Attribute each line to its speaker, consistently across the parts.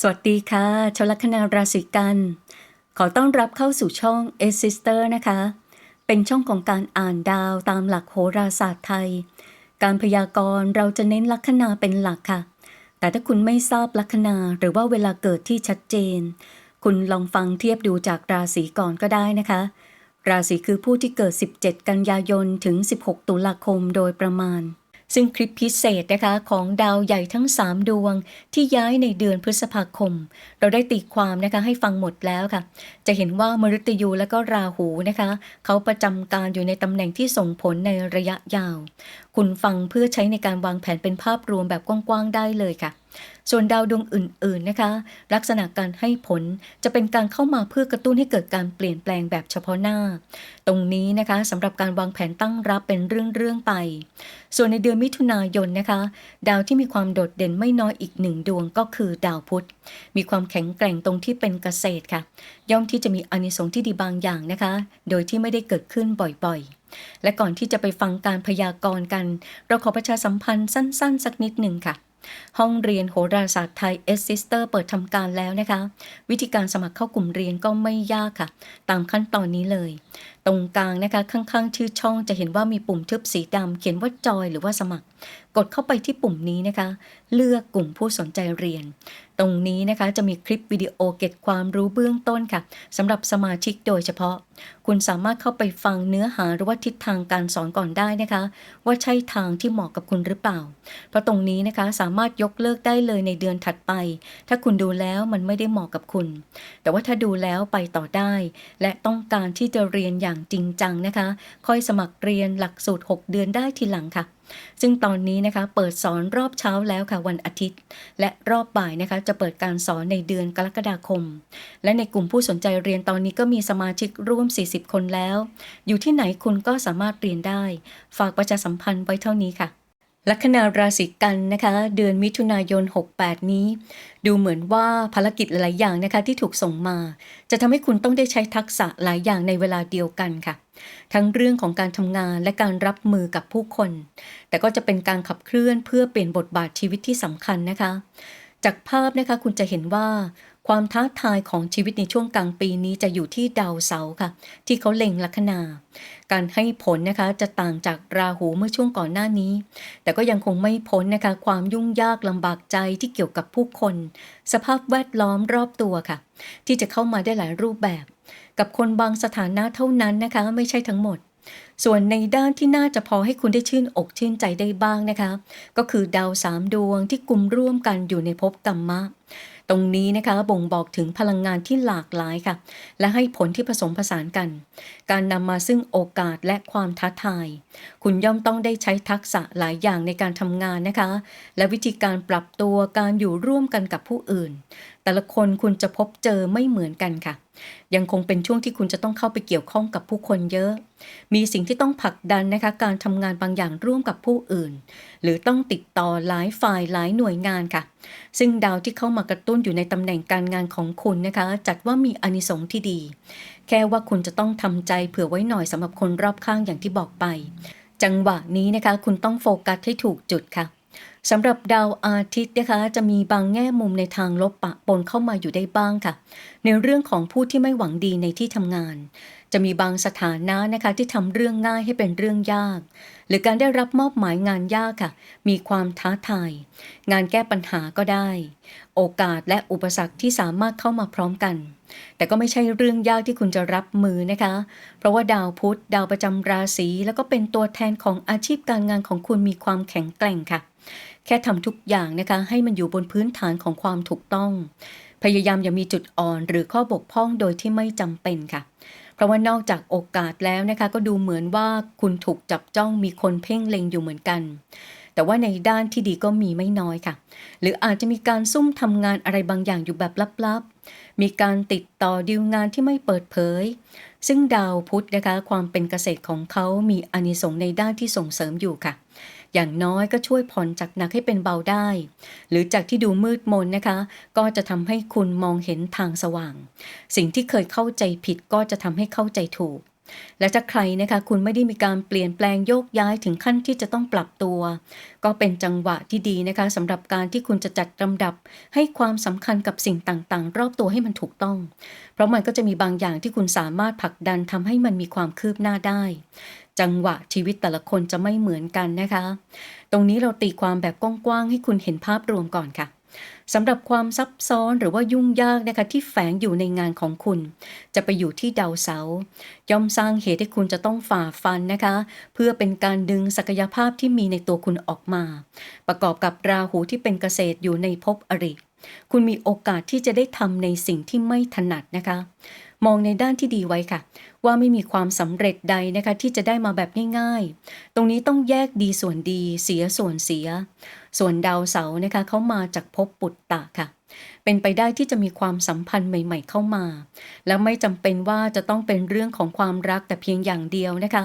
Speaker 1: สวัสดีค่ะ ชลคนาราศีกัน ขอต้อนรับเข้าสู่ช่อง a s i s t e r นะคะ เป็นช่องของการอ่านดาวตามหลักโหราศาสตร์ไทย การพยากรณ์เราจะเน้นลัคนาเป็นหลักค่ะ แต่ถ้าคุณไม่ทราบลัคนาหรือว่าเวลาเกิดที่ชัดเจน คุณลองฟังเทียบดูจากราศีก่อนก็ได้นะคะ ราศีคือผู้ที่เกิด 17 กันยายนถึง 16 ตุลาคมโดยประมาณ ซึ่งคลิปพิเศษนะคะของดาวใหญ่ทั้ง 3 ดวงที่ย้ายในเดือนพฤษภาคม เราได้ตีความนะคะให้ฟังหมดแล้วค่ะ จะเห็นว่ามฤตยูและก็ราหูนะคะ เขาประจำการอยู่ในตำแหน่งที่ส่งผลในระยะยาว คุณฟังเพื่อใช้ในการวางแผนเป็นภาพรวมแบบกว้างๆได้เลยค่ะ ส่วนดาวดวงอื่นๆนะคะ ลักษณะการให้ผลจะเป็นการเข้ามาเพื่อกระตุ้นให้เกิดการเปลี่ยนแปลงแบบเฉพาะหน้า ตรงนี้นะคะสำหรับการวางแผนตั้งรับเป็นเรื่องๆไป ส่วนในเดือนมิถุนายนนะคะ ดาวที่มีความโดดเด่นไม่น้อยอีกหนึ่งดวงก็คือดาวพุธ มีความแข็งแกร่งตรงที่เป็นเกษตรค่ะ ย่อมที่จะมีอนิสงส์ที่ดีบางอย่างนะคะ โดยที่ไม่ได้เกิดขึ้นบ่อยๆ และก่อนที่จะไปฟังการพยากรณ์กัน เราขอประชาสัมพันธ์สั้น ๆ สักนิดหนึ่งค่ะห้องเรียนโหราศาสตร์ไทยเอซิสเตอร์เปิดทำการแล้วนะคะ วิธีการสมัครเข้ากลุ่มเรียนก็ไม่ยากค่ะ ตามขั้นตอนนี้เลย ตรงกลางนะคะข้างๆ ชื่อช่องจะเห็นว่ามีปุ่มทึบสีดำเขียนว่าจอยหรือว่าสมัคร กดเข้าไปที่ปุ่มนี้นะคะ เลือกกลุ่มผู้สนใจเรียน ตรงนี้นะคะจะมีคลิปวิดีโอเก็บความรู้เบื้องต้นค่ะสำหรับสมาชิกโดยเฉพาะ คุณสามารถเข้าไปฟังเนื้อหาหรือว่าทิศทางการสอนก่อนได้นะคะ ว่าใช่ทางที่เหมาะกับคุณหรือเปล่า เพราะตรงนี้นะคะสามารถยกเลิกได้เลยในเดือนถัดไป ถ้าคุณดูแล้วมันไม่ได้เหมาะกับคุณ แต่ว่าถ้าดูแล้วไปต่อได้ และต้องการที่จะเรียนอย่างจริงจังนะคะ ค่อยสมัครเรียนหลักสูตร 6 เดือนได้ทีหลังค่ะ ซึ่งตอนนี้นะคะเปิดสอนรอบเช้าแล้วค่ะวันอาทิตย์ และรอบบ่ายนะคะจะเปิดการสอนในเดือนกรกฎาคม และในกลุ่มผู้สนใจเรียนตอนนี้ก็มีสมาชิกร่วม 40 คนแล้ว อยู่ที่ไหนคุณก็สามารถเรียนได้ ฝากประชาสัมพันธ์ไว้เท่านี้ค่ะ ลัคนาราศีกันนะคะ เดือนมิถุนายน 68 นี้ ดูเหมือนว่าภารกิจหลายอย่างนะคะที่ถูกส่งมา จะทำให้คุณต้องได้ใช้ทักษะหลายอย่างในเวลาเดียวกันค่ะ ทั้งเรื่องของการทำงานและการรับมือกับผู้คน แต่ก็จะเป็นการขับเคลื่อนเพื่อเปลี่ยนบทบาทชีวิตที่สำคัญนะคะ จากภาพนะคะคุณจะเห็นว่า ความท้าทายของชีวิตในช่วงกลางปีนี้จะอยู่ที่ดาวเสาร์ค่ะ ที่เขาเล็งลัคนา การให้ผลนะคะจะต่างจากราหูเมื่อช่วงก่อนหน้านี้ แต่ก็ยังคงไม่พ้นนะคะ ความยุ่งยากลำบากใจที่เกี่ยวกับผู้คน สภาพแวดล้อมรอบตัวค่ะ ที่จะเข้ามาได้หลายรูปแบบ กับคนบางสถานะเท่านั้นนะคะ ไม่ใช่ทั้งหมดส่วนในด้านที่น่าจะพอให้คุณได้ชื่นอกชื่นใจได้บ้างนะคะ ก็คือดาวสามดวงที่กลุ่มร่วมกันอยู่ในภพกรรมะ ตรงนี้นะคะบ่งบอกถึงพลังงานที่หลากหลายค่ะ และให้ผลที่ผสมผสานกัน การนำมาซึ่งโอกาสและความท้าทาย คุณย่อมต้องได้ใช้ทักษะหลายอย่างในการทำงานนะคะ และวิธีการปรับตัวการอยู่ร่วมกันกับผู้อื่น แต่ละคนคุณจะพบเจอไม่เหมือนกันค่ะ ยังคงเป็นช่วงที่คุณจะต้องเข้าไปเกี่ยวข้องกับผู้คนเยอะ มีสิ่งที่ต้องผลักดันนะคะ การทำงานบางอย่างร่วมกับผู้อื่น หรือต้องติดต่อหลายฝ่ายหลายหน่วยงานค่ะ ซึ่งดาวที่เข้ามากระตุ้นอยู่ในตำแหน่งการงานของคุณนะคะ จัดว่ามีอานิสงส์ที่ดี แค่ว่าคุณจะต้องทำใจเผื่อไว้หน่อยสำหรับคนรอบข้างอย่างที่บอกไป จังหวะนี้นะคะ คุณต้องโฟกัสให้ถูกจุดค่ะ สำหรับดาวอาทิตย์นะคะจะมีบางแง่มุมในทางลบปะปนเข้ามาอยู่ได้บ้างค่ะ ในเรื่องของผู้ที่ไม่หวังดีในที่ทำงาน จะมีบางสถานะนะคะที่ทำเรื่องง่ายให้เป็นเรื่องยาก หรือการได้รับมอบหมายงานยากค่ะ มีความท้าทาย งานแก้ปัญหาก็ได้ โอกาสและอุปสรรคที่สามารถเข้ามาพร้อมกัน แต่ก็ไม่ใช่เรื่องยากที่คุณจะรับมือนะคะ เพราะว่าดาวพุธ ดาวประจำราศีแล้วก็เป็นตัวแทนของอาชีพการงานของคุณมีความแข็งแกร่งค่ะ แค่ทำทุกอย่างนะคะให้มันอยู่บนพื้นฐานของความถูกต้อง พยายามอย่ามีจุดอ่อนหรือข้อบกพร่องโดยที่ไม่จำเป็นค่ะ เพราะว่านอกจากโอกาสแล้วนะคะก็ดูเหมือนว่าคุณถูกจับจ้องมีคนเพ่งเล็งอยู่เหมือนกัน แต่ว่าในด้านที่ดีก็มีไม่น้อยค่ะ หรืออาจจะมีการซุ่มทำงานอะไรบางอย่างอยู่แบบลับๆ มีการติดต่อดีลงานที่ไม่เปิดเผยซึ่งดาวพุธนะคะความเป็นเกษตรของเขามีอานิสงส์ในด้านที่ส่งเสริมอยู่ค่ะ อย่างน้อยก็ช่วยผ่อนจากหนักให้เป็นเบาได้ หรือจากที่ดูมืดมนนะคะ ก็จะทำให้คุณมองเห็นทางสว่าง สิ่งที่เคยเข้าใจผิดก็จะทำให้เข้าใจถูก และถ้าใครนะคะคุณไม่ได้มีการเปลี่ยนแปลงโยกย้ายถึงขั้นที่จะต้องปรับตัว ก็เป็นจังหวะที่ดีนะคะสำหรับการที่คุณจะจัดลำดับ ให้ความสำคัญกับสิ่งต่างๆ รอบตัวให้มันถูกต้อง เพราะมันก็จะมีบางอย่างที่คุณสามารถผลักดันทำให้มันมีความคืบหน้าได้ จังหวะชีวิตแต่ละคนจะไม่เหมือนกันนะคะ ตรงนี้เราตีความแบบกว้างๆให้คุณเห็นภาพรวมก่อนค่ะสำหรับความซับซ้อนหรือว่ายุ่งยากนะคะที่แฝงอยู่ในงานของคุณ จะไปอยู่ที่ดาวเสาร์ย่อมสร้างเหตุให้คุณจะต้องฝ่าฟันนะคะ เพื่อเป็นการดึงศักยภาพที่มีในตัวคุณออกมา ประกอบกับราหูที่เป็นเกษตรอยู่ในภพอริคุณมีโอกาสที่จะได้ทำในสิ่งที่ไม่ถนัดนะคะ มองในด้านที่ดีไว้ค่ะ ว่าไม่มีความสำเร็จใดนะคะที่จะได้มาแบบง่ายๆ ตรงนี้ต้องแยกดีส่วนดีเสียส่วนเสีย ส่วนดาวเสาร์นะคะเขามาจากภพปุตตะค่ะ เป็นไปได้ที่จะมีความสัมพันธ์ใหม่ ๆ เข้ามา แล้วไม่จำเป็นว่าจะต้องเป็นเรื่องของความรักแต่เพียงอย่างเดียวนะคะ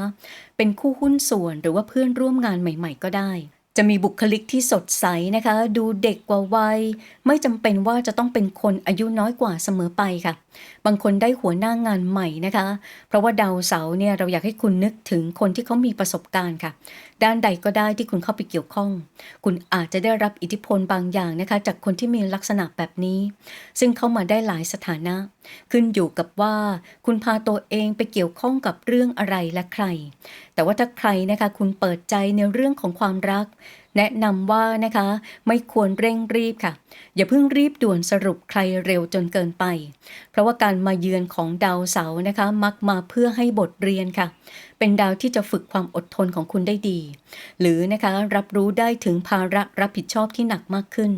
Speaker 1: เป็นคู่หุ้นส่วนหรือว่าเพื่อนร่วมงานใหม่ ๆ ก็ได้ จะมีบุคลิกที่สดใสนะคะ ดูเด็กกว่าวัย ไม่จำเป็นว่าจะต้องเป็นคนอายุน้อยกว่าเสมอไปค่ะ บางคนได้หัวหน้างานใหม่นะคะ เพราะว่าดาวเสาร์เนี่ยเราอยากให้คุณนึกถึงคนที่เขามีประสบการณ์ค่ะ ด้านใดก็ได้ที่คุณเข้าไปเกี่ยวข้อง คุณอาจจะได้รับอิทธิพลบางอย่างนะคะ จากคนที่มีลักษณะแบบนี้ ซึ่งเข้ามาได้หลายสถานะขึ้นอยู่กับว่าคุณพาตัวเองไปเกี่ยวข้องกับเรื่องอะไรและใคร แต่ว่าถ้าใครนะคะคุณเปิดใจในเรื่องของความรัก แนะนำว่านะคะไม่ควรเร่งรีบค่ะ อย่าเพิ่งรีบด่วนสรุปใครเร็วจนเกินไป เพราะว่าการมาเยือนของดาวเสาร์นะคะ มักมาเพื่อให้บทเรียนค่ะ เป็นดาวที่จะฝึกความอดทนของคุณได้ดี หรือนะคะรับรู้ได้ถึงภาระรับผิดชอบที่หนักมากขึ้น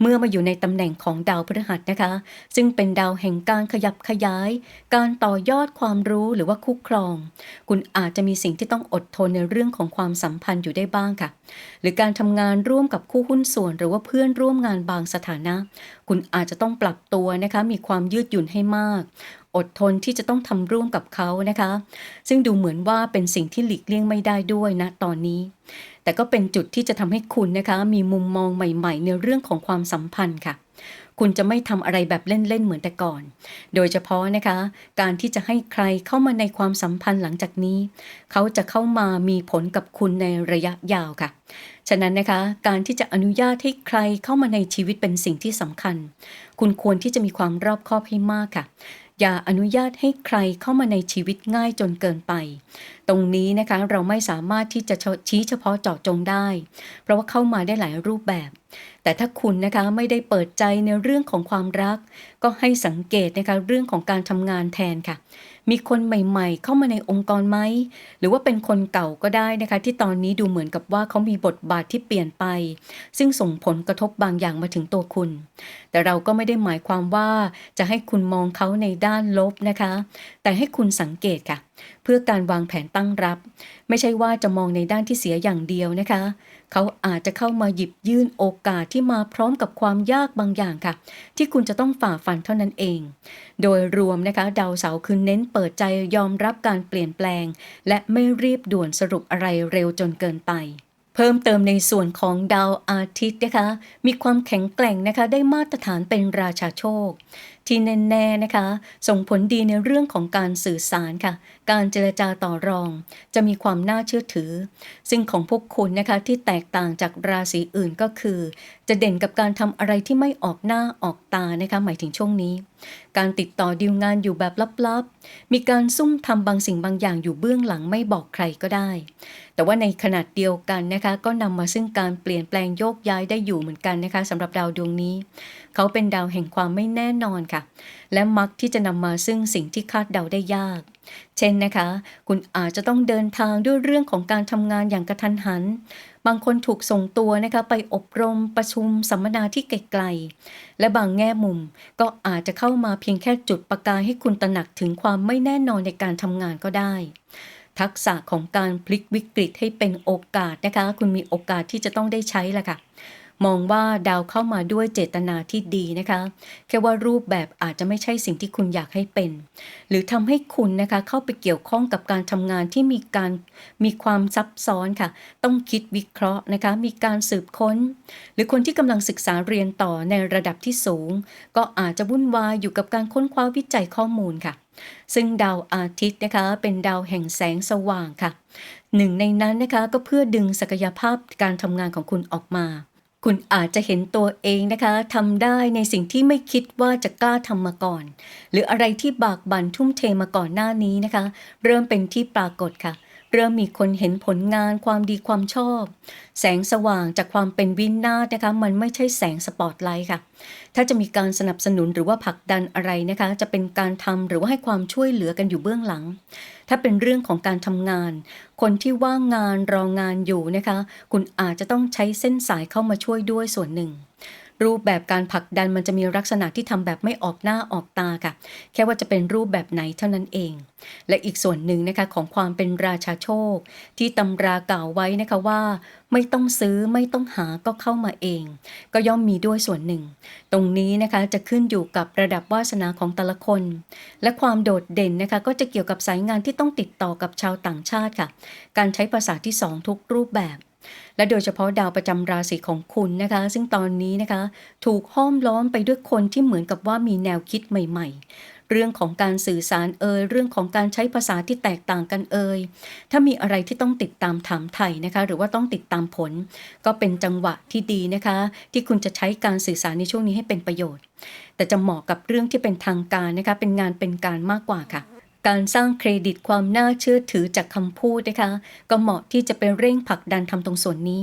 Speaker 1: เมื่อมาอยู่ในตำแหน่งของดาวพฤหัสนะคะ ซึ่งเป็นดาวแห่งการขยับขยาย การต่อยอดความรู้หรือว่าคู่ครอง คุณอาจจะมีสิ่งที่ต้องอดทนในเรื่องของความสัมพันธ์อยู่ได้บ้างค่ะ หรือการทำงานร่วมกับคู่หุ้นส่วน หรือว่าเพื่อนร่วมงานบางสถานะ คุณอาจจะต้องปรับตัวนะคะมีความยืดหยุ่นให้มาก อดทนที่จะต้องทำร่วมกับเขานะคะ ซึ่งดูเหมือนว่าเป็นสิ่งที่หลีกเลี่ยงไม่ได้ด้วยนะตอนนี้ แต่ก็เป็นจุดที่จะทำให้คุณนะคะ มีมุมมองใหม่ ๆ ในเรื่องของความสัมพันธ์ค่ะคุณจะไม่ทำอะไรแบบเล่นๆเหมือนแต่ก่อน โดยเฉพาะนะคะ การที่จะให้ใครเข้ามาในความสัมพันธ์หลังจากนี้ เขาจะเข้ามามีผลกับคุณในระยะยาวค่ะ ฉะนั้นนะคะ การที่จะอนุญาตให้ใครเข้ามาในชีวิตเป็นสิ่งที่สำคัญ คุณควรที่จะมีความรอบคอบให้มากค่ะ อย่าอนุญาตให้ใครเข้ามาในชีวิตง่ายจนเกินไป ตรงนี้นะคะเราไม่สามารถที่จะชี้เฉพาะเจาะจงได้ เพราะว่าเข้ามาได้หลายรูปแบบ แต่ถ้าคุณนะคะไม่ได้เปิดใจในเรื่องของความรัก ก็ให้สังเกตนะคะเรื่องของการทำงานแทนค่ะ มีคนใหม่ๆ เข้ามาในองค์กรไหม หรือว่าเป็นคนเก่าก็ได้นะคะ ที่ตอนนี้ดูเหมือนกับว่าเขามีบทบาทที่เปลี่ยนไป ซึ่งส่งผลกระทบบางอย่างมาถึงตัวคุณ แต่เราก็ไม่ได้หมายความว่าจะให้คุณมองเขาในด้านลบนะคะ แต่ให้คุณสังเกตค่ะ เพื่อการวางแผนตั้งรับ ไม่ใช่ว่าจะมองในด้านที่เสียอย่างเดียวนะคะ เขาอาจจะเข้ามาหยิบยื่นโอกาสที่มาพร้อมกับความยากบางอย่างค่ะ ที่คุณจะต้องฝ่าฟันเท่านั้นเอง โดยรวมนะคะ ดาวเสาร์คือเน้นเปิดใจยอมรับการเปลี่ยนแปลง และไม่รีบด่วนสรุปอะไรเร็วจนเกินไปเพิ่มเติมในส่วนของดาวอาทิตย์นะคะ มีความแข็งแกร่งนะคะ ได้มาตรฐานเป็นราชาโชค ที่แน่ๆนะคะ ส่งผลดีในเรื่องของการสื่อสารค่ะ การเจรจาต่อรอง จะมีความน่าเชื่อถือ ซึ่งของพวกคุณนะคะที่แตกต่างจากราศีอื่นก็คือ จะเด่นกับการทำอะไรที่ไม่ออกหน้าออกตานะคะหมายถึงช่วงนี้ การติดต่อดีลงานอยู่แบบลับๆ มีการซุ่มทำบางสิ่งบางอย่างอยู่เบื้องหลังไม่บอกใครก็ได้ แต่ว่าในขนาดเดียวกันนะคะก็นำมาซึ่งการเปลี่ยนแปลงโยกย้ายได้อยู่เหมือนกันนะคะสำหรับดาวดวงนี้ เขาเป็นดาวแห่งความไม่แน่นอนค่ะและมักที่จะนำมาซึ่งสิ่งที่คาดเดาได้ยาก เช่นนะคะ คุณอาจจะต้องเดินทางด้วยเรื่องของการทำงานอย่างกระทันหัน บางคนถูกส่งตัวนะคะไปอบรมประชุมสัมมนาที่ไกลๆ และบางแง่มุมก็อาจจะเข้ามาเพียงแค่จุดประกายให้คุณตระหนักถึงความไม่แน่นอนในการทำงานก็ได้ทักษะของการพลิกวิกฤตให้เป็นโอกาสนะคะ คุณมีโอกาสที่จะต้องได้ใช้ละค่ะ มองว่าดาวเข้ามาด้วยเจตนาที่ดีนะคะ แค่ว่ารูปแบบอาจจะไม่ใช่สิ่งที่คุณอยากให้เป็น หรือทำให้คุณนะคะเข้าไปเกี่ยวข้องกับการทำงานที่มีการมีความซับซ้อนค่ะ ต้องคิดวิเคราะห์นะคะ มีการสืบค้น หรือคนที่กำลังศึกษาเรียนต่อในระดับที่สูง ก็อาจจะวุ่นวายอยู่กับการค้นคว้าวิจัยข้อมูลค่ะซึ่งดาวอาทิตย์นะคะเป็นดาวแห่งแสงสว่างค่ะ หนึ่งในนั้นนะคะก็เพื่อดึงศักยภาพการทำงานของคุณออกมา คุณอาจจะเห็นตัวเองนะคะทำได้ในสิ่งที่ไม่คิดว่าจะกล้าทำมาก่อน หรืออะไรที่บากบั่นทุ่มเทมาก่อนหน้านี้นะคะ เริ่มเป็นที่ปรากฏค่ะ เริ่มมีคนเห็นผลงานความดีความชอบ แสงสว่างจากความเป็นวินาศนะคะมันไม่ใช่แสงสปอตไลท์ค่ะ ถ้าจะมีการสนับสนุนหรือว่าผลักดันอะไรนะคะ จะเป็นการทำหรือว่าให้ความช่วยเหลือกันอยู่เบื้องหลัง ถ้าเป็นเรื่องของการทำงาน คนที่ว่างงานรองงานอยู่นะคะ คุณอาจจะต้องใช้เส้นสายเข้ามาช่วยด้วยส่วนหนึ่ง รูปแบบการผลักดันมันจะมีลักษณะที่ทำแบบไม่ออกหน้าออกตาค่ะ แค่ว่าจะเป็นรูปแบบไหนเท่านั้นเอง และอีกส่วนหนึ่งนะคะของความเป็นราชาโชค ที่ตำรากล่าวไว้นะคะว่า ไม่ต้องซื้อไม่ต้องหาก็เข้ามาเอง ก็ย่อมมีด้วยส่วนหนึ่ง ตรงนี้นะคะจะขึ้นอยู่กับระดับวาสนาของแต่ละคน และความโดดเด่นนะคะก็จะเกี่ยวกับสายงานที่ต้องติดต่อกับชาวต่างชาติค่ะ การใช้ภาษาที่สองทุกรูปแบบ และโดยเฉพาะดาวประจำราศีของคุณนะคะ ซึ่งตอนนี้นะคะ ถูกห้อมล้อมไปด้วยคนที่เหมือนกับว่ามีแนวคิดใหม่ ๆ เรื่องของการสื่อสารเอ่ยเรื่องของการใช้ภาษาที่แตกต่างกันเอ่ยถ้ามีอะไรที่ต้องติดตามถามไถ่นะคะ หรือว่าต้องติดตามผล ก็เป็นจังหวะที่ดีนะคะ ที่คุณจะใช้การสื่อสารในช่วงนี้ให้เป็นประโยชน์ แต่จะเหมาะกับเรื่องที่เป็นทางการนะคะ เป็นงานเป็นการมากกว่าค่ะ การสร้างเครดิตความน่าเชื่อถือจากคำพูดนะคะ ก็เหมาะที่จะไปเร่งผลักดันทำตรงส่วนนี้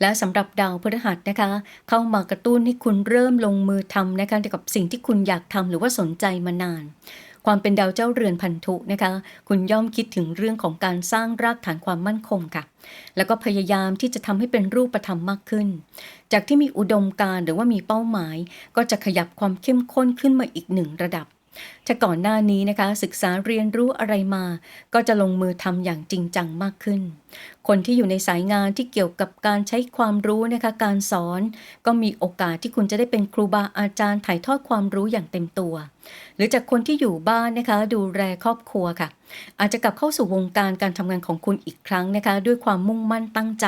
Speaker 1: และสำหรับดาวพฤหัสนะคะ เข้ามากระตุ้นให้คุณเริ่มลงมือทำนะคะเกี่ยวกับสิ่งที่คุณอยากทำหรือว่าสนใจมานาน ความเป็นดาวเจ้าเรือนพันธุนะคะ คุณย่อมคิดถึงเรื่องของการสร้างรากฐานความมั่นคงค่ะ แล้วก็พยายามที่จะทำให้เป็นรูปธรรมมากขึ้น จากที่มีอุดมการณ์หรือว่ามีเป้าหมาย ก็จะขยับความเข้มข้นขึ้นมาอีกหนึ่งระดับ ถ้าก่อนหน้านี้นะคะ ศึกษาเรียนรู้อะไรมา ก็จะลงมือทำอย่างจริงจังมากขึ้น คนที่อยู่ในสายงานที่เกี่ยวกับการใช้ความรู้นะคะ การสอน ก็มีโอกาสที่คุณจะได้เป็นครูบาอาจารย์ถ่ายทอดความรู้อย่างเต็มตัว หรือจากคนที่อยู่บ้านนะคะ ดูแลครอบครัวค่ะ อาจจะกลับเข้าสู่วงการการทำงานของคุณอีกครั้งนะคะ ด้วยความมุ่งมั่นตั้งใจ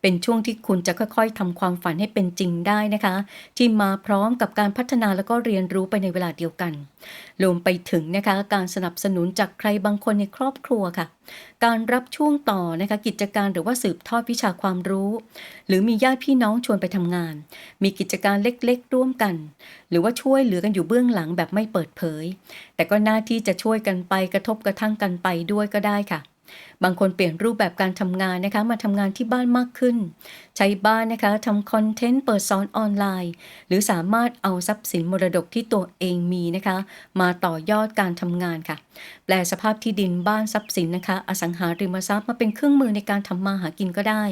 Speaker 1: เป็นช่วงที่คุณจะค่อยๆทำความฝันให้เป็นจริงได้นะคะ ที่มาพร้อมกับการพัฒนาแล้วก็เรียนรู้ไปในเวลาเดียวกันรวมไปถึงนะคะการสนับสนุนจากใครบางคนในครอบครัวค่ะ การรับช่วงต่อนะคะกิจการหรือว่าสืบทอดวิชาความรู้ หรือมีญาติพี่น้องชวนไปทำงาน มีกิจการเล็กๆ ร่วมกัน หรือว่าช่วยเหลือกันอยู่เบื้องหลังแบบไม่เปิดเผย แต่ก็หน้าที่จะช่วยกันไปกระทบกระทั่งกันไปด้วยก็ได้ค่ะ บางคนเปลี่ยนรูปแบบการทำงานนะคะมาทำงานที่บ้านมากขึ้น ใช้บ้านนะคะทำคอนเทนต์เปิดสอนออนไลน์ หรือสามารถเอาทรัพย์สินมรดกที่ตัวเองมีนะคะ มาต่อยอดการทำงานค่ะ แปลสภาพที่ดินบ้านทรัพย์สินนะคะ อสังหาริมทรัพย์มาเป็นเครื่องมือในการทำมาหากินก็ได้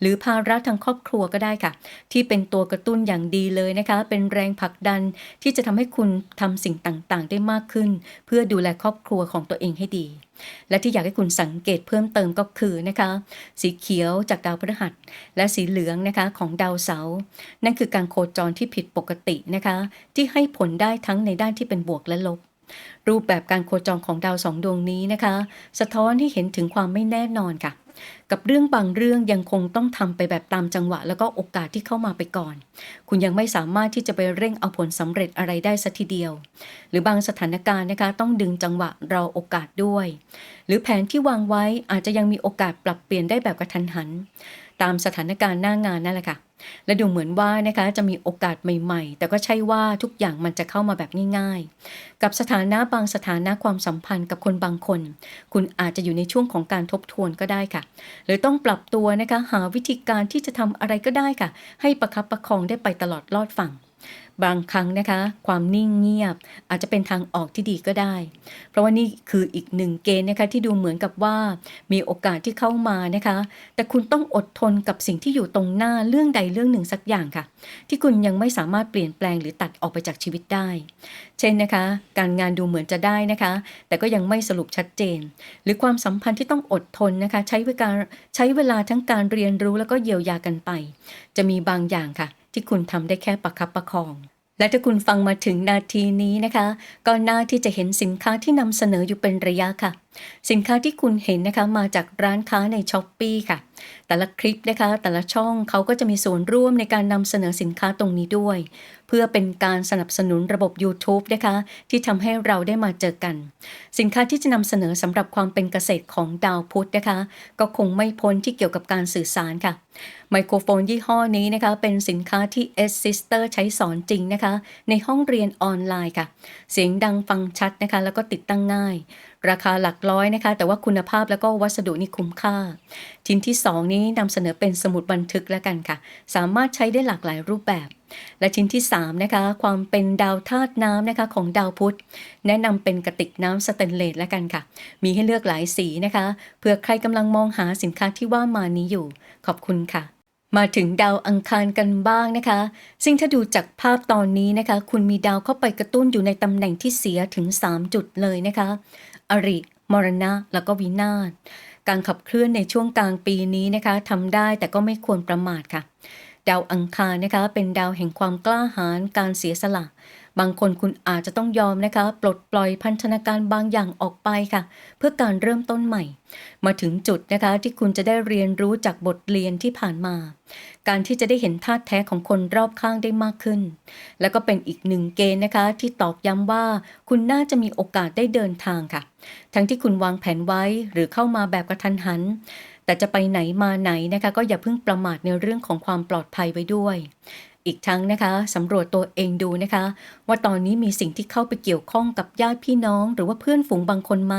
Speaker 1: หรือภาระทางครอบครัวก็ได้ค่ะ ที่เป็นตัวกระตุ้นอย่างดีเลยนะคะ เป็นแรงผลักดันที่จะทำให้คุณทำสิ่งต่างๆ ได้มากขึ้น เพื่อดูแลครอบครัวของตัวเองให้ดี และที่อยากให้คุณสังเกตเพิ่มเติมก็คือนะคะสีเขียวจากดาวพฤหัส และสีเหลืองนะคะของดาวเสาร์นั่นคือการโคจรที่ผิดปกตินะคะ ที่ให้ผลได้ทั้งในด้านที่เป็นบวกและลบ รูปแบบการโคจรของดาวสองดวงนี้นะคะ สะท้อนให้เห็นถึงความไม่แน่นอนค่ะ กับเรื่องบางเรื่องยังคงต้องทำไปแบบตามจังหวะ แล้วก็โอกาสที่เข้ามาไปก่อน คุณยังไม่สามารถที่จะไปเร่งเอาผลสำเร็จอะไรได้สัทีเดียว หรือบางสถานการณ์นะคะต้องดึงจังหวะรอโอกาสด้วย หรือแผนที่วางไว้อาจจะยังมีโอกาสปรับเปลี่ยนได้แบบกระทันหัน ตามสถานการณ์หน้างานนั่นแหละค่ะ และดูเหมือนว่านะคะจะมีโอกาสใหม่ๆ แต่ก็ใช่ว่าทุกอย่างมันจะเข้ามาแบบง่ายๆ กับสถานะบางสถานะความสัมพันธ์กับคนบางคน คุณอาจจะอยู่ในช่วงของการทบทวนก็ได้ค่ะ หรือต้องปรับตัวนะคะหาวิธีการที่จะทำอะไรก็ได้ค่ะ ให้ประคับประคองได้ไปตลอดรอดฝั่ง บางครั้งนะคะ ความนิ่งเงียบ อาจจะเป็นทางออกที่ดีก็ได้ เพราะว่านี่คืออีกหนึ่งเกณฑ์นะคะที่ดูเหมือนกับว่า มีโอกาสที่เข้ามานะคะ แต่คุณต้องอดทนกับสิ่งที่อยู่ตรงหน้าเรื่องใดเรื่องหนึ่งสักอย่างค่ะ ที่คุณยังไม่สามารถเปลี่ยนแปลงหรือตัดออกไปจากชีวิตได้ เช่นนะคะ การงานดูเหมือนจะได้นะคะ แต่ก็ยังไม่สรุปชัดเจน หรือความสัมพันธ์ที่ต้องอดทนนะคะ ใช้เวลาใช้เวลาทั้งการเรียนรู้แล้วก็เยียวยากันไป จะมีบางอย่างค่ะ ที่คุณทำได้แค่ประคับประคอง และถ้าคุณฟังมาถึงนาทีนี้นะคะ ก็น่าที่จะเห็นสินค้าที่นำเสนออยู่เป็นระยะค่ะ สินค้าที่คุณเห็นนะคะมาจากร้านค้าในช้อปปีค่ะ แต่ละคลิปนะคะแต่ละช่องเขาก็จะมีส่วนร่วมในการนำเสนอสินค้าตรงนี้ด้วย เพื่อเป็นการสนับสนุนระบบ YouTube นะคะที่ทำให้เราได้มาเจอกัน สินค้าที่จะนำเสนอสำหรับความเป็นเกษตรของดาวพุธนะคะ ก็คงไม่พ้นที่เกี่ยวกับการสื่อสารค่ะ ไมโครโฟนยี่ห้อนี้นะคะเป็นสินค้าที่ S Sister ใช้สอนจริงนะคะ ในห้องเรียนออนไลน์ค่ะ เสียงดังฟังชัดนะคะ แล้วก็ติดตั้งง่าย ราคาหลักร้อยนะคะ แต่ว่าคุณภาพแล้วก็วัสดุนี่คุ้มค่า ชิ้นที่ 2 นี้นำเสนอเป็นสมุดบันทึกแล้วกันค่ะ สามารถใช้ได้หลากหลายรูปแบบ และชิ้นที่ 3 นะคะ ความเป็นดาวธาตุน้ำนะคะของดาวพุธ แนะนำเป็นกระติกน้ำสแตนเลสแล้วกันค่ะ มีให้เลือกหลายสีนะคะเผื่อใครกำลังมองหาสินค้าที่ว่ามานี้อยู่ ขอบคุณค่ะมาถึงดาวอังคารกันบ้างนะคะ ซึ่งถ้าดูจากภาพตอนนี้นะคะ คุณมีดาวเข้าไปกระตุ้นอยู่ในตำแหน่งที่เสียถึง 3 จุดเลยนะคะ อริ มรณะ แล้วก็วินาศ การขับเคลื่อนในช่วงกลางปีนี้นะคะทำได้แต่ก็ไม่ควรประมาทค่ะ ดาวอังคารนะคะ เป็นดาวแห่งความกล้าหาญการเสียสละ บางคนคุณอาจจะต้องยอมนะคะ ปลดปล่อยพันธนาการบางอย่างออกไปค่ะ เพื่อการเริ่มต้นใหม่ มาถึงจุดนะคะที่คุณจะได้เรียนรู้จากบทเรียนที่ผ่านมา การที่จะได้เห็นท่าแท้ของคนรอบข้างได้มากขึ้น แล้วก็เป็นอีกหนึ่งเกณฑ์นะคะ ที่ตอกย้ำว่าคุณน่าจะมีโอกาสได้เดินทางค่ะ ทั้งที่คุณวางแผนไว้หรือเข้ามาแบบกระทันหันแต่จะไปไหนมาไหนนะคะ ก็อย่าเพิ่งประมาทในเรื่องของความปลอดภัยไว้ด้วย อีกทั้งนะคะสำรวจตัวเองดูนะคะ ว่าตอนนี้มีสิ่งที่เข้าไปเกี่ยวข้องกับญาติพี่น้อง หรือว่าเพื่อนฝูงบางคนไหม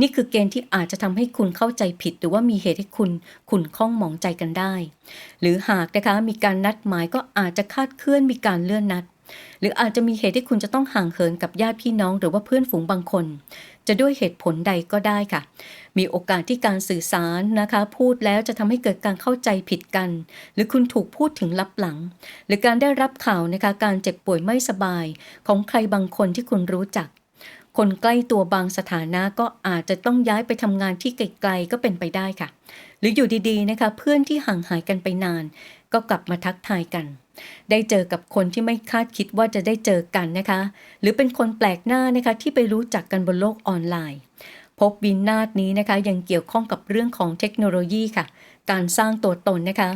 Speaker 1: นี่คือเกณฑ์ที่อาจจะทำให้คุณเข้าใจผิด หรือว่ามีเหตุให้คุณขุ่นข้องหมองใจกันได้ หรือหากนะคะมีการนัดหมายก็อาจจะคาดเคลื่อนมีการเลื่อนนัด หรืออาจจะมีเหตุที่คุณจะต้องห่างเหินกับญาติพี่น้องหรือว่าเพื่อนฝูงบางคน จะด้วยเหตุผลใดก็ได้ค่ะ มีโอกาสที่การสื่อสารนะคะ พูดแล้วจะทำให้เกิดการเข้าใจผิดกัน หรือคุณถูกพูดถึงลับหลัง หรือการได้รับข่าวนะคะการเจ็บป่วยไม่สบายของใครบางคนที่คุณรู้จักคนใกล้ตัวบางสถานะก็อาจจะต้องย้ายไปทำงานที่ไกลๆก็เป็นไปได้ค่ะ หรืออยู่ดีๆนะคะ เพื่อนที่ห่างหายกันไปนาน ก็กลับมาทักทายกัน ได้เจอกับคนที่ไม่คาดคิดว่าจะได้เจอกันนะคะ หรือเป็นคนแปลกหน้านะคะที่ไปรู้จักกันบนโลกออนไลน์ พบวินาศนี้นะคะยังเกี่ยวข้องกับเรื่องของเทคโนโลยีค่ะ การสร้างตัวตนนะคะ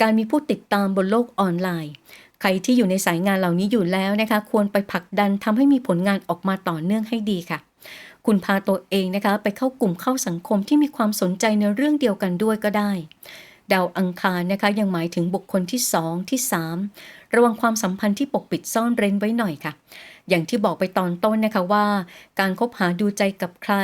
Speaker 1: การมีผู้ติดตามบนโลกออนไลน์ใครที่อยู่ในสายงานเหล่านี้อยู่แล้วนะคะ ควรไปผลักดันทำให้มีผลงานออกมาต่อเนื่องให้ดีค่ะ คุณพาตัวเองนะคะ ไปเข้ากลุ่มเข้าสังคมที่มีความสนใจในเรื่องเดียวกันด้วยก็ได้ ดาวอังคารนะคะ ยังหมายถึงบุคคลที่ 2 ที่ 3 ระวังความสัมพันธ์ที่ปกปิดซ่อนเร้นไว้หน่อยค่ะ อย่างที่บอกไปตอนต้นนะคะว่า การคบหาดูใจกับใคร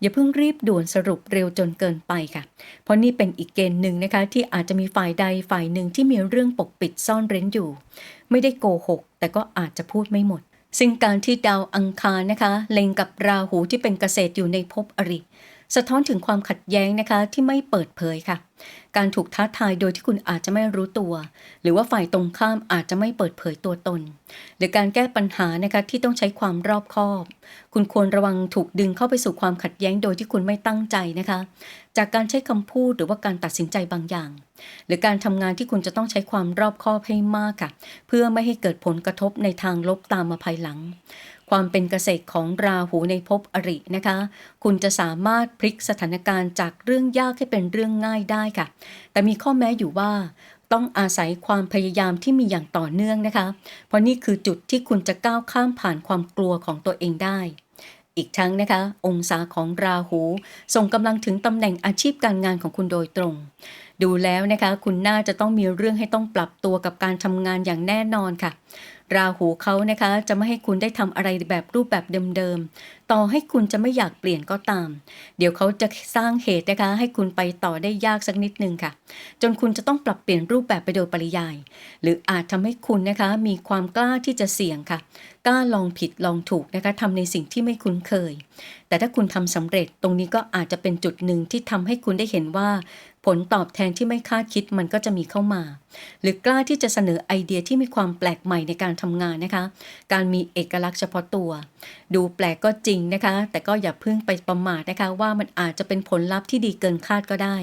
Speaker 1: อย่าเพิ่งรีบด่วนสรุปเร็วจนเกินไปค่ะ เพราะนี่เป็นอีกเกณฑ์หนึ่งนะคะ ที่อาจจะมีฝ่ายใดฝ่ายหนึ่งที่มีเรื่องปกปิดซ่อนเร้นอยู่ ไม่ได้โกหก แต่ก็อาจจะพูดไม่หมดซึ่งการที่ดาวอังคารนะคะ เล็งกับราหูที่เป็นเกษตรอยู่ในภพอริ สะท้อนถึงความขัดแย้งนะคะที่ไม่เปิดเผยค่ะ การถูกท้าทายโดยที่คุณอาจจะไม่รู้ตัว หรือว่าฝ่ายตรงข้ามอาจจะไม่เปิดเผยตัวตน หรือการแก้ปัญหานะคะที่ต้องใช้ความรอบคอบ คุณควรระวังถูกดึงเข้าไปสู่ความขัดแย้งโดยที่คุณไม่ตั้งใจนะคะ จากการใช้คำพูดหรือว่าการตัดสินใจบางอย่าง หรือการทำงานที่คุณจะต้องใช้ความรอบคอบให้มากค่ะ เพื่อไม่ให้เกิดผลกระทบในทางลบตามมาภายหลัง ความเป็นเกษตรของราหูในภพอรินะคะ คุณจะสามารถพลิกสถานการณ์จากเรื่องยากให้เป็นเรื่องง่ายได้ค่ะ แต่มีข้อแม้อยู่ว่าต้องอาศัยความพยายามที่มีอย่างต่อเนื่องนะคะ เพราะนี่คือจุดที่คุณจะก้าวข้ามผ่านความกลัวของตัวเองได้ อีกทั้งนะคะ องศาของราหูส่งกำลังถึงตำแหน่งอาชีพการงานของคุณโดยตรง ดูแล้วนะคะ คุณน่าจะต้องมีเรื่องให้ต้องปรับตัวกับการทำงานอย่างแน่นอนค่ะ ราหูเขานะคะจะไม่ให้คุณได้ทำอะไรแบบรูปแบบเดิมๆ ต่อให้คุณจะไม่อยากเปลี่ยนก็ตาม เดี๋ยวเขาจะสร้างเหตุนะคะ ให้คุณไปต่อได้ยากสักนิดนึงค่ะ จนคุณจะต้องปรับเปลี่ยนรูปแบบไปโดยปริยาย หรืออาจทำให้คุณนะคะมีความกล้าที่จะเสี่ยงค่ะ กล้าลองผิดลองถูกนะคะทำในสิ่งที่ไม่คุ้นเคย แต่ถ้าคุณทำสำเร็จตรงนี้ก็อาจจะเป็นจุดหนึ่งที่ทำให้คุณได้เห็นว่า ผลตอบแทนที่ไม่คาดคิดมันก็จะมีเข้ามา หรือกล้าที่จะเสนอไอเดียที่มีความแปลกใหม่ในการทำงานนะคะ การมีเอกลักษณ์เฉพาะตัว ดูแปลกก็จริงนะคะ แต่ก็อย่าเพิ่งไปประมาทนะคะว่ามันอาจจะเป็นผลลัพธ์ที่ดีเกินคาดก็ได้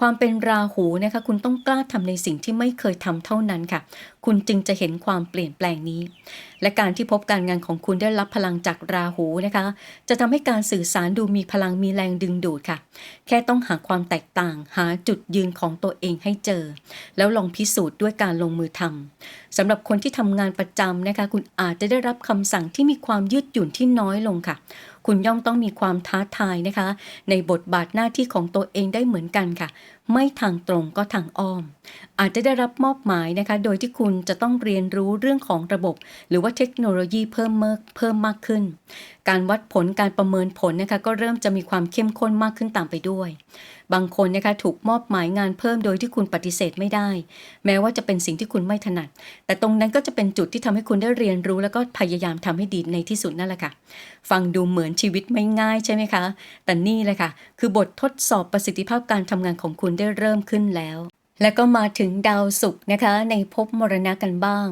Speaker 1: ความเป็นราหูนะคะคุณต้องกล้าทำในสิ่งที่ไม่เคยทำเท่านั้นค่ะ คุณจึงจะเห็นความเปลี่ยนแปลงนี้ และการที่พบการงานของคุณได้รับพลังจากราหูนะคะ จะทำให้การสื่อสารดูมีพลังมีแรงดึงดูดค่ะ แค่ต้องหาความแตกต่าง หาจุดยืนของตัวเองให้เจอ แล้วลองพิสูจน์ด้วยการลงมือทำสำหรับคนที่ทำงานประจำนะคะ คุณอาจจะได้รับคำสั่งที่มีความยืดหยุ่นที่น้อยลงค่ะ คุณย่อมต้องมีความท้าทายนะคะ ในบทบาทหน้าที่ของตัวเองได้เหมือนกันค่ะ ไม่ทางตรงก็ทางอ้อม อาจจะได้รับมอบหมายนะคะ โดยที่คุณจะต้องเรียนรู้เรื่องของระบบ หรือว่าเทคโนโลยีเพิ่มเมกเพิ่มมากขึ้น การวัดผลการประเมินผลนะคะก็เริ่มจะมีความเข้มข้นมากขึ้นตามไปด้วย บางคนนะคะถูกมอบหมายงานเพิ่มโดยที่คุณปฏิเสธไม่ได้ แม้ว่าจะเป็นสิ่งที่คุณไม่ถนัด แต่ตรงนั้นก็จะเป็นจุดที่ทำให้คุณได้เรียนรู้ แล้วก็พยายามทำให้ดีในที่สุดนั่นแหละค่ะ ฟังดูเหมือนชีวิตไม่ง่ายใช่ไหมคะ แต่นี่เลยค่ะคือบททดสอบประสิทธิภาพการทำงานของคุณได้เริ่มขึ้นแล้ว และก็มาถึงดาวศุกร์นะคะ ในภพมรณะกันบ้าง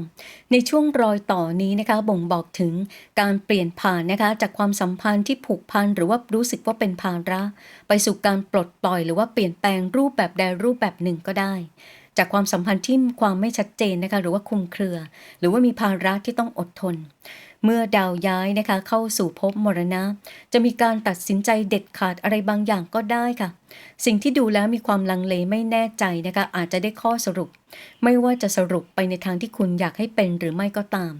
Speaker 1: ในช่วงรอยต่อนี้นะคะ บ่งบอกถึงการเปลี่ยนผ่านนะคะ จากความสัมพันธ์ที่ผูกพันหรือว่ารู้สึกว่าเป็นภาระ ไปสู่การปลดปล่อยหรือว่าเปลี่ยนแปลงรูปแบบใดรูปแบบหนึ่งก็ได้จากความสัมพันธ์ที่ความไม่ชัดเจนนะคะหรือว่าคุมเครือ หรือว่ามีภาระที่ต้องอดทน เมื่อดาวย้ายนะคะเข้าสู่ภพมรณะ จะมีการตัดสินใจเด็ดขาดอะไรบางอย่างก็ได้ค่ะ สิ่งที่ดูแล้วมีความลังเลไม่แน่ใจนะคะอาจจะได้ข้อสรุป ไม่ว่าจะสรุปไปในทางที่คุณอยากให้เป็นหรือไม่ก็ตาม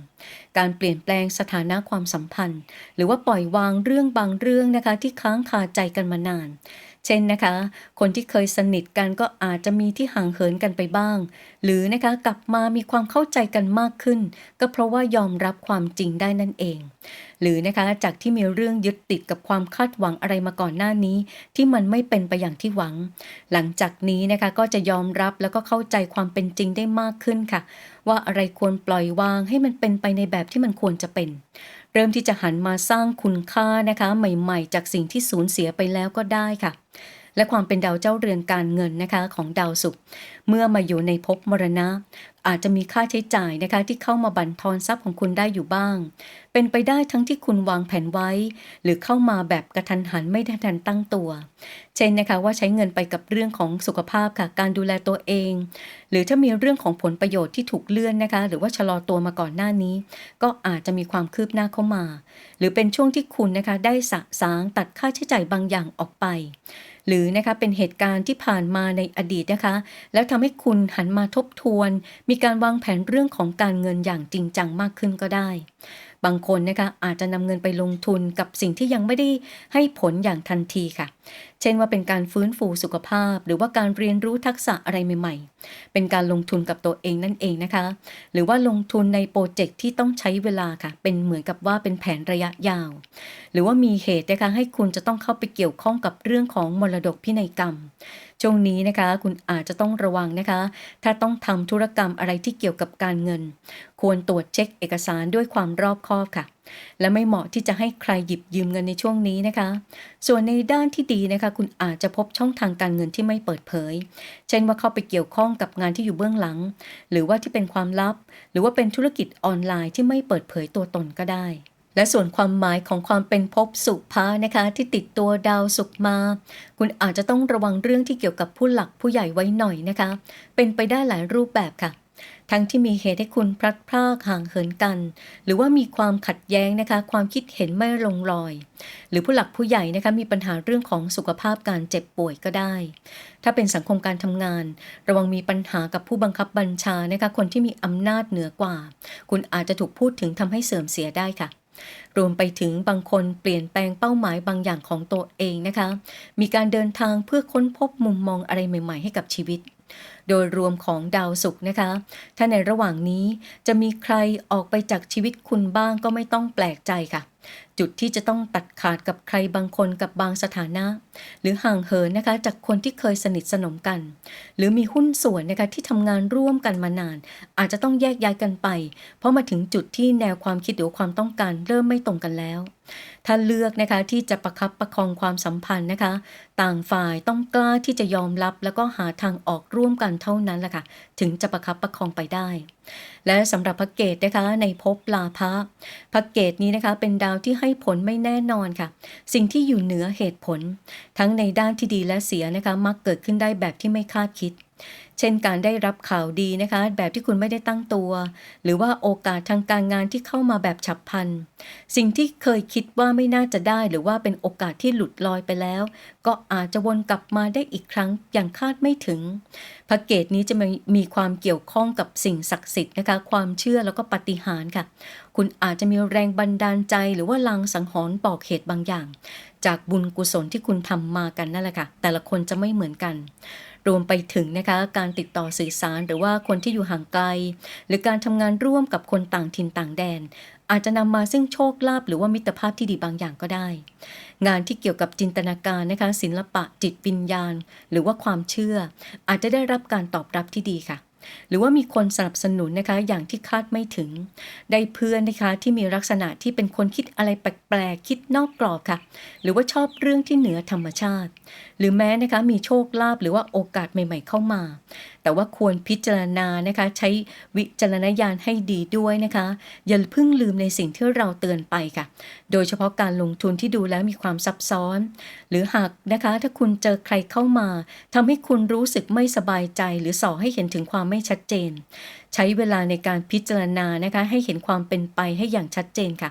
Speaker 1: การเปลี่ยนแปลงสถานะความสัมพันธ์ หรือว่าปล่อยวางเรื่องบางเรื่องนะคะที่ค้างคาใจกันมานาน เช่นนะคะ คนที่เคยสนิทกันก็อาจจะมีที่ห่างเหินกันไปบ้าง หรือนะคะกลับมามีความเข้าใจกันมากขึ้น ก็เพราะว่ายอมรับความจริงได้นั่นเอง หรือนะคะจากที่มีเรื่องยึดติดกับความคาดหวังอะไรมาก่อนหน้านี้ ที่มันไม่เป็นไปอย่างที่หวัง หลังจากนี้นะคะก็จะยอมรับแล้วก็เข้าใจความเป็นจริงได้มากขึ้นค่ะ ว่าอะไรควรปล่อยวางให้มันเป็นไปในแบบที่มันควรจะเป็น เริ่มที่จะหันมาสร้างคุณค่านะคะ ใหม่ๆ จากสิ่งที่สูญเสียไปแล้วก็ได้ค่ะ และความเป็นดาวเจ้าเรือนการเงินนะคะของดาวศุกร์เมื่อมาอยู่ในภพมรณะ อาจจะมีค่าใช้จ่ายนะคะที่เข้ามาบั่นทอนทรัพย์ของคุณได้อยู่บ้าง เป็นไปได้ทั้งที่คุณวางแผนไว้ หรือเข้ามาแบบกระทันหันไม่ทันตั้งตัว เช่นนะคะว่าใช้เงินไปกับเรื่องของสุขภาพค่ะการดูแลตัวเอง หรือถ้ามีเรื่องของผลประโยชน์ที่ถูกเลื่อนนะคะ หรือว่าชะลอตัวมาก่อนหน้านี้ ก็อาจจะมีความคืบหน้าเข้ามา หรือเป็นช่วงที่คุณนะคะได้สะสางตัดค่าใช้จ่ายบางอย่างออกไปหรือนะคะเป็นเหตุการณ์ที่ผ่านมาในอดีตนะคะ แล้วทำให้คุณหันมาทบทวน มีการวางแผนเรื่องของการเงินอย่างจริงจังมากขึ้นก็ได้ บางคนนะคะอาจจะนำเงินไปลงทุนกับสิ่งที่ยังไม่ได้ให้ผลอย่างทันทีค่ะ เช่นว่าเป็นการฟื้นฟูสุขภาพ หรือว่าการเรียนรู้ทักษะอะไรใหม่ ๆ เป็นการลงทุนกับตัวเองนั่นเองนะคะ หรือว่าลงทุนในโปรเจกต์ที่ต้องใช้เวลาค่ะ เป็นเหมือนกับว่าเป็นแผนระยะยาว หรือว่ามีเหตุนะคะให้คุณจะต้องเข้าไปเกี่ยวข้องกับเรื่องของมรดกพินัยกรรม ช่วงนี้นะคะ คุณอาจจะต้องระวังนะคะ ถ้าต้องทำธุรกรรมอะไรที่เกี่ยวกับการเงิน ควรตรวจเช็คเอกสารด้วยความรอบคอบค่ะ และไม่เหมาะที่จะให้ใครหยิบยืมเงินในช่วงนี้นะคะ ส่วนในด้านที่ดีนะคะ คุณอาจจะพบช่องทางการเงินที่ไม่เปิดเผย เช่นว่าเข้าไปเกี่ยวข้องกับงานที่อยู่เบื้องหลัง หรือว่าที่เป็นความลับ หรือว่าเป็นธุรกิจออนไลน์ที่ไม่เปิดเผยตัวตนก็ได้ และส่วนความหมายของความเป็นภพสุภานะคะ ที่ติดตัวดาวสุขมา คุณอาจจะต้องระวังเรื่องที่เกี่ยวกับผู้หลักผู้ใหญ่ไว้หน่อยนะคะ เป็นไปได้หลายรูปแบบค่ะ ทั้งที่มีเหตุให้คุณพลัดพรากห่างเหินกัน หรือว่ามีความขัดแย้งนะคะ ความคิดเห็นไม่ลงรอย หรือผู้หลักผู้ใหญ่นะคะมีปัญหาเรื่องของสุขภาพการเจ็บป่วยก็ได้ ถ้าเป็นสังคมการทำงาน ระวังมีปัญหากับผู้บังคับบัญชานะคะคนที่มีอำนาจเหนือกว่า คุณอาจจะถูกพูดถึงทำให้เสื่อมเสียได้ค่ะ รวมไปถึงบางคนเปลี่ยนแปลงเป้าหมายบางอย่างของตัวเองนะคะ มีการเดินทางเพื่อค้นพบมุมมองอะไรใหม่ๆให้กับชีวิต โดยรวมของดาวศุกร์นะคะ ถ้าในระหว่างนี้จะมีใครออกไปจากชีวิตคุณบ้างก็ไม่ต้องแปลกใจค่ะ จุดที่จะต้องตัดขาดกับใครบางคนกับบางสถานะ หรือห่างเหินนะคะจากคนที่เคยสนิทสนมกัน หรือมีหุ้นส่วนนะคะที่ทำงานร่วมกันมานาน อาจจะต้องแยกย้ายกันไป เพราะมาถึงจุดที่แนวความคิดหรือความต้องการเริ่มไม่ตรงกันแล้ว ถ้าเลือกนะคะที่จะประคับประคองความสัมพันธ์นะคะ ต่างฝ่ายต้องกล้าที่จะยอมรับ แล้วก็หาทางออกร่วมกันเท่านั้นแหละค่ะ ถึงจะประคับประคองไปได้ และสำหรับพระเกตนะคะในภพลาภะพระเกตนี้นะคะเป็นดาวที่ให้ผลไม่แน่นอนค่ะ สิ่งที่อยู่เหนือเหตุผล ทั้งในด้านที่ดีและเสียนะคะมักเกิดขึ้นได้แบบที่ไม่คาดคิด เช่นการได้รับข่าวดีนะคะ แบบที่คุณไม่ได้ตั้งตัว หรือว่าโอกาสทางการงานที่เข้ามาแบบฉับพลัน สิ่งที่เคยคิดว่าไม่น่าจะได้หรือว่าเป็นโอกาสที่หลุดลอยไปแล้ว ก็อาจจะวนกลับมาได้อีกครั้งอย่างคาดไม่ถึง พระเกตนี้จะมีมีความเกี่ยวข้องกับสิ่งศักดิ์สิทธิ์นะคะ ความเชื่อแล้วก็ปาฏิหาริย์ค่ะ คุณอาจจะมีแรงบันดาลใจหรือว่าลางสังหรณ์บอกเหตุบางอย่าง จากบุญกุศลที่คุณทำมากันนั่นแหละค่ะ แต่ละคนจะไม่เหมือนกัน รวมไปถึงนะคะการติดต่อสื่อสารหรือว่าคนที่อยู่ห่างไกล หรือการทำงานร่วมกับคนต่างถิ่นต่างแดน อาจจะนำมาซึ่งโชคลาภหรือว่ามิตรภาพที่ดีบางอย่างก็ได้ งานที่เกี่ยวกับจินตนาการนะคะศิลปะจิตวิญญาณ หรือว่าความเชื่อ อาจจะได้รับการตอบรับที่ดีค่ะ หรือว่ามีคนสนับสนุนนะคะอย่างที่คาดไม่ถึง ได้เพื่อนนะคะที่มีลักษณะที่เป็นคนคิดอะไรแปลกๆคิดนอกกรอบค่ะ หรือว่าชอบเรื่องที่เหนือธรรมชาติ หรือแม้นะคะมีโชคลาภหรือว่าโอกาสใหม่ ๆ เข้ามา แต่ว่าควรพิจารณานะคะใช้วิจารณญาณให้ดีด้วยนะคะ อย่าเพิ่งลืมในสิ่งที่เราเตือนไปค่ะ โดยเฉพาะการลงทุนที่ดูแล้วมีความซับซ้อน หรือหากนะคะถ้าคุณเจอใครเข้ามาทำให้คุณรู้สึกไม่สบายใจ หรือส่อให้เห็นถึงความไม่ชัดเจน ใช้เวลาในการพิจารณานะคะให้เห็นความเป็นไปให้อย่างชัดเจนค่ะ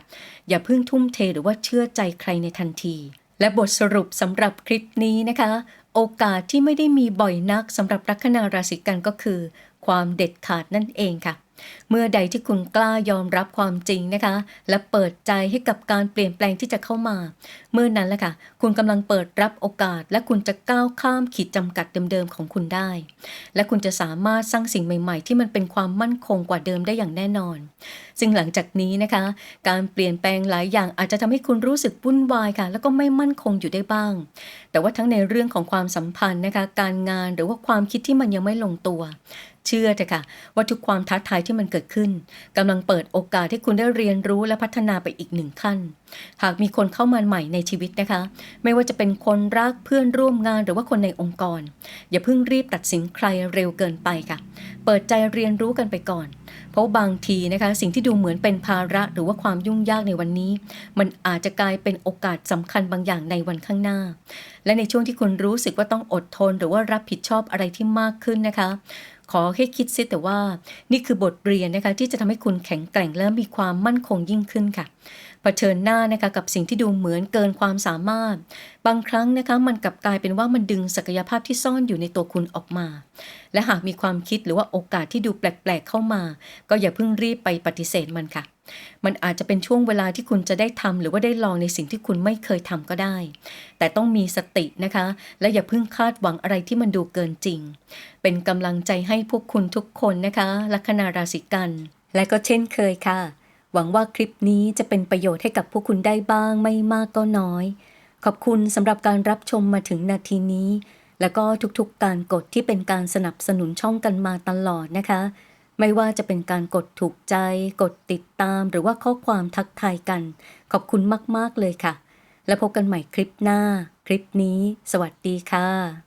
Speaker 1: อย่าเพิ่งทุ่มเทหรือว่าเชื่อใจใครในทันทีและบทสรุปสำหรับคลิปนี้นะคะ โอกาสที่ไม่ได้มีบ่อยนักสำหรับลัคนาราศีกันก็คือ ความเด็ดขาดนั่นเองค่ะ เมื่อใดที่คุณกล้ายอมรับความจริงนะคะ และเปิดใจให้กับการเปลี่ยนแปลงที่จะเข้ามา เมื่อนั้นแหละค่ะ คุณกำลังเปิดรับโอกาส และคุณจะก้าวข้ามขีดจำกัดเดิมๆของคุณได้ และคุณจะสามารถสร้างสิ่งใหม่ๆ ที่มันเป็นความมั่นคงกว่าเดิมได้อย่างแน่นอน ซึ่งหลังจากนี้นะคะ การเปลี่ยนแปลงหลายอย่างอาจจะทำให้คุณรู้สึกวุ่นวายค่ะ แล้วก็ไม่มั่นคงอยู่ได้บ้าง แต่ว่าทั้งในเรื่องของความสัมพันธ์นะคะ การงานหรือว่าความคิดที่มันยังไม่ลงตัว เชื่อเถอะค่ะว่าทุกความท้าทายที่มันเกิดขึ้นกำลังเปิดโอกาสให้คุณได้เรียนรู้และพัฒนาไปอีกหนึ่งขั้น หากมีคนเข้ามาใหม่ในชีวิตนะคะ ไม่ว่าจะเป็นคนรักเพื่อนร่วมงานหรือว่าคนในองค์กร อย่าเพิ่งรีบตัดสินใครเร็วเกินไปค่ะ เปิดใจเรียนรู้กันไปก่อน เพราะบางทีนะคะ สิ่งที่ดูเหมือนเป็นภาระหรือว่าความยุ่งยากในวันนี้ มันอาจจะกลายเป็นโอกาสสำคัญบางอย่างในวันข้างหน้า และในช่วงที่คุณรู้สึกว่าต้องอดทน หรือว่ารับผิดชอบอะไรที่มากขึ้นนะคะ ขอให้คิดซิแต่ว่านี่คือบทเรียนนะคะที่จะทำให้คุณแข็งแกร่งและมีความมั่นคงยิ่งขึ้นค่ะเผชิญหน้านะคะกับสิ่งที่ดูเหมือนเกินความสามารถ บางครั้งนะคะมันกลับกลายเป็นว่ามันดึงศักยภาพที่ซ่อนอยู่ในตัวคุณออกมา และหากมีความคิดหรือว่าโอกาสที่ดูแปลก ๆ เข้ามา ก็อย่าเพิ่งรีบไปปฏิเสธมันค่ะ มันอาจจะเป็นช่วงเวลาที่คุณจะได้ทำหรือว่าได้ลองในสิ่งที่คุณไม่เคยทำก็ได้ แต่ต้องมีสตินะคะ และอย่าเพิ่งคาดหวังอะไรที่มันดูเกินจริง เป็นกำลังใจให้พวกคุณทุกคนนะคะลัคนาราศีกัน และก็เช่นเคยค่ะ หวังว่าคลิปนี้จะเป็นประโยชน์ให้กับพวกคุณได้บ้างไม่มากก็น้อย ขอบคุณสำหรับการรับชมมาถึงนาทีนี้ แล้วก็ทุกๆการกดที่เป็นการสนับสนุนช่องกันมาตลอดนะคะ ไม่ว่าจะเป็นการกดถูกใจ กดติดตามหรือว่าข้อความทักทายกัน ขอบคุณมาก ๆ เลยค่ะ แล้วพบกันใหม่คลิปหน้า คลิปนี้ สวัสดีค่ะ